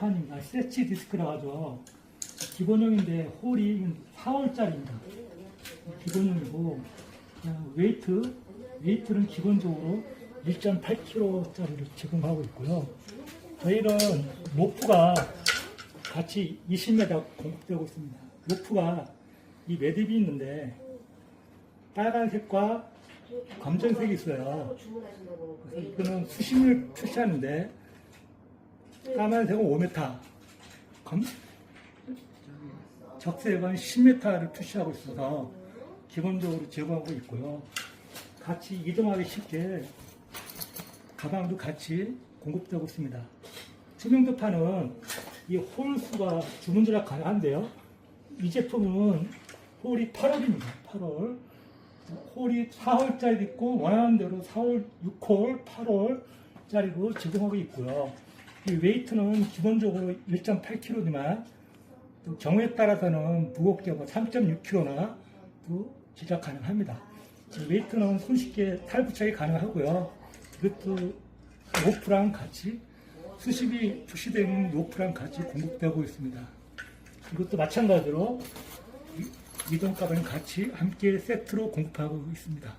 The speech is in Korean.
지붕도판입니다. 세치 디스크라 하죠. 기본형인데 홀이 4월짜리입니다. 기본형이고 웨이트 웨이트는 기본적으로 1.8kg짜리를 제공하고 있고요. 저희는 로프가 같이 20m 공급되고 있습니다. 로프가 이 매듭이 있는데 빨간색과 검정색이 있어요. 그래서 이거는 수심을 표시하는데 까만색은 5m, 검, 적색은 10m를 표시하고 있어서 기본적으로 제공하고 있고요. 같이 이동하기 쉽게 가방도 같이 공급되고 있습니다. 투명도판은 이 홀수가 주문 조작 가능한데요. 이 제품은 홀이 8홀입니다. 8홀. 홀이 4홀짜리 있고 원하는 대로 4홀, 6홀, 8홀짜리로 제공하고 있고요. 이 웨이트는 기본적으로 1.8kg지만 또 경우에 따라서는 무겁게 뭐 3.6kg나 또 제작 가능합니다. 이 웨이트는 손쉽게 탈부착이 가능하고요. 이것도 로프랑 같이 수십이 표시된 로프랑 같이 공급되고 있습니다. 이것도 마찬가지로 이- 이동값은 같이 함께 세트로 공급하고 있습니다.